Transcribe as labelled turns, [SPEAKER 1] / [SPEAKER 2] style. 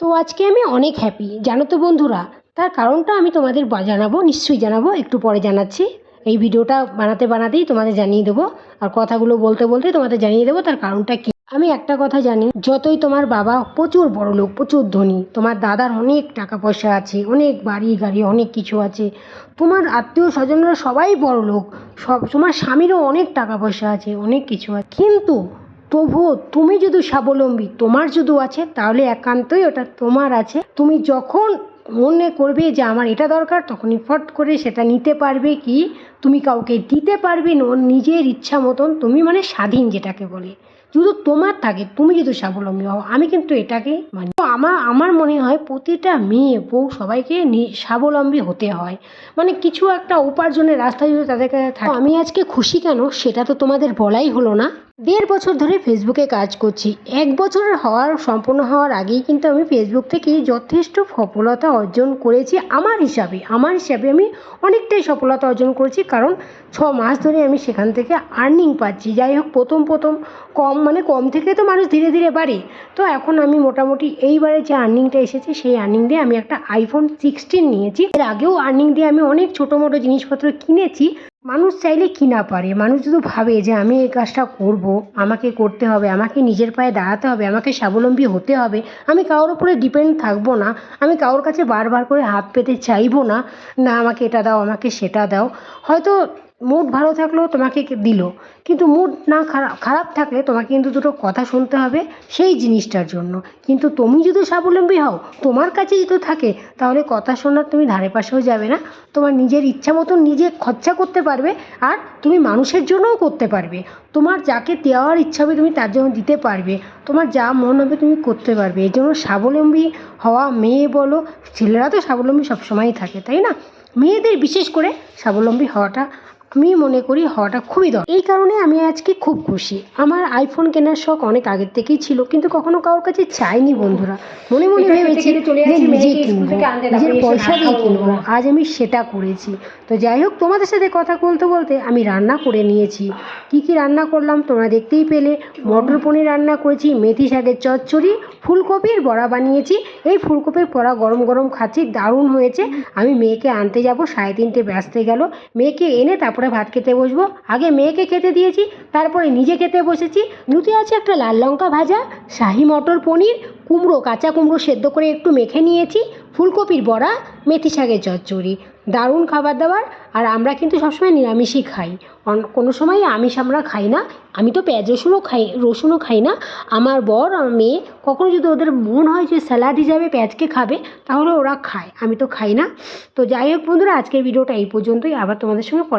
[SPEAKER 1] তো আজকে আমি অনেক হ্যাপি জানো তো বন্ধুরা? তার কারণটা আমি তোমাদের জানাব, নিশ্চয়ই জানাব, একটু পরে জানাচ্ছি। এই ভিডিওটা বানাতে বানাতেই তোমাদের জানিয়ে দেবো, আর কথাগুলো বলতে বলতে তোমাদের জানিয়ে দেবো তার কারণটা কী। আমি একটা কথা জানি, যতই তোমার বাবা প্রচুর বড় লোক, প্রচুর ধনী, তোমার দাদার অনেক টাকা পয়সা আছে, অনেক বাড়ি গাড়ি, অনেক কিছু আছে, তোমার আত্মীয় স্বজনরা সবাই বড় লোক, সব, তোমার স্বামীরও অনেক টাকা পয়সা আছে, অনেক কিছু আছে। কিন্তু তবুও তুমি যদি স্বাবলম্বী, তোমার যদি আছে, তাহলে একান্তই ওটা তোমার আছে। তুমি যখন মনে করবে যে আমার এটা দরকার তখনই ফট করে সেটা নিতে পারবে কি? তুমি কাউকে দিতে পারবে না নিজের ইচ্ছা মতন, তুমি মানে স্বাধীন যেটাকে বলে। যদি তোমার থাকে, তুমি যদি স্বাবলম্বী হও, আমি কিন্তু এটাকে মানি। তো আমার আমার মনে হয় প্রতিটা মেয়ে, বউ সবাইকে স্বাবলম্বী হতে হয়। মানে কিছু একটা উপার্জনের রাস্তা যদি তাদের কাছে থাকে। আমি আজকে খুশি কেন? সেটা তো তোমাদের বলাই হলো না। দেড় বছর ধরে ফেসবুকে কাজ করছি। এক বছরের হওয়ার, সম্পূর্ণ হওয়ার আগেই কিন্তু আমি ফেসবুক থেকে যথেষ্ট সফলতা অর্জন করেছি আমার হিসাবে। আমার হিসাবে আমি অনেকটাই সফলতা অর্জন করেছি কারণ ছ মাস ধরে আমি সেখান থেকে আর্নিং পাচ্ছি। যাই হোক, প্রথম প্রথম কম মানে কম থেকে তো মানুষ ধীরে ধীরে বাড়ে। তো এখন আমি মোটামুটি এইবারে যে আর্নিংটা এসেছে, সেই আর্নিং দিয়ে আমি একটা আইফোন সিক্সটিন নিয়েছি। এর আগেও আর্নিং দিয়ে আমি অনেক ছোটো মোটো জিনিসপত্র কিনেছি। মানুষ চাইলে কি না পারে? মানুষ যদি ভাবে যে আমি এই কাজটা করব, আমাকে করতে হবে, আমাকে নিজের পায়ে দাঁড়াতে হবে, আমাকে স্বাবলম্বী হতে হবে। আমি কারোর উপরে ডিপেন্ড থাকব না। আমি কারোর কাছে বারবার করে হাত পেতে চাইব না। না, আমাকে এটা দাও, আমাকে সেটা দাও। হয়তো মুড ভালো থাকলেও তোমাকে দিল। কিন্তু মুড না খারাপ খারাপ থাকলে তোমাকে কিন্তু দুটো কথা শুনতে হবে সেই জিনিসটার জন্য। কিন্তু তুমি যদি স্বাবলম্বী হও, তোমার কাছে যদি থাকে, তাহলে কথা শোনার তুমি ধারে পাশেও যাবে না। তোমার নিজের ইচ্ছা মতন নিজে খরচা করতে পারবে আর তুমি মানুষের জন্যও করতে পারবে। তোমার যাকে দেওয়ার ইচ্ছা হবে তুমি তার জন্য দিতে পারবে। তোমার যা মন হবে তুমি করতে পারবে। এই জন্য স্বাবলম্বী হওয়া মেয়ে বলো, ছেলেরা তো স্বাবলম্বী সবসময়ই থাকে, তাই না? মেয়েদের বিশেষ করে স্বাবলম্বী হওয়াটা আমি মনে করি হওয়াটা খুবই দরকার। এই কারণে আমি আজকে খুব খুশি। আমার আইফোন কেনার শখ অনেক আগের থেকেই ছিল কিন্তু কখনো কারোর কাছে চাইনি বন্ধুরা। মনে মনে ভেবেছি যে কিনবো নিজের পয়সা দিয়ে কিনবো। আজ আমি সেটা করেছি। তো যাই হোক তোমাদের সাথে কথা বলতে বলতে আমি রান্না করে নিয়েছি। কি কি রান্না করলাম তোমরা দেখতেই পেলে। মটর পনির রান্না করেছি মেথি শাকের চচ্চড়ি ফুলকপির বড়া বানিয়েছি। এই ফুলকপির বড়া গরম গরম খাচ্ছি দারুণ হয়েছে। আমি মেয়েকে আনতে যাব, সাড়ে তিনটে ব্যস্তে গেল। মেয়েকে এনে তারপরে ভাত খেতে বসবো। আগে মেয়েকে খেতে দিয়েছি, তারপরে নিজে খেতে বসেছি। নুতে আছে একটা লাল লঙ্কা ভাজা, শাহি মটর পনির, কুমড়ো, কাঁচা কুমড়ো সেদ্ধ করে একটু মেখে নিয়েছি, ফুলকপির বড়া মেথি শাকের চচ্চড়ি, দারুণ খাবার দাবার, আর আমরা কিন্তু সবসময় নিরামিষই খাই। কোনো সময় আমিষ আমরা খাই না। আমি তো পেঁয়াজ রসুনও খাই রসুনও খাই না। আমার বর আমার মেয়ে কখনও যদি ওদের মন হয় যে স্যালাড হিসাবে পেঁয়াজকে খাবে, তাহলে ওরা খায়। আমি তো খাই না। তো যাই হোক বন্ধুরা, আজকের ভিডিওটা এই পর্যন্তই। আবার তোমাদের সঙ্গে পরে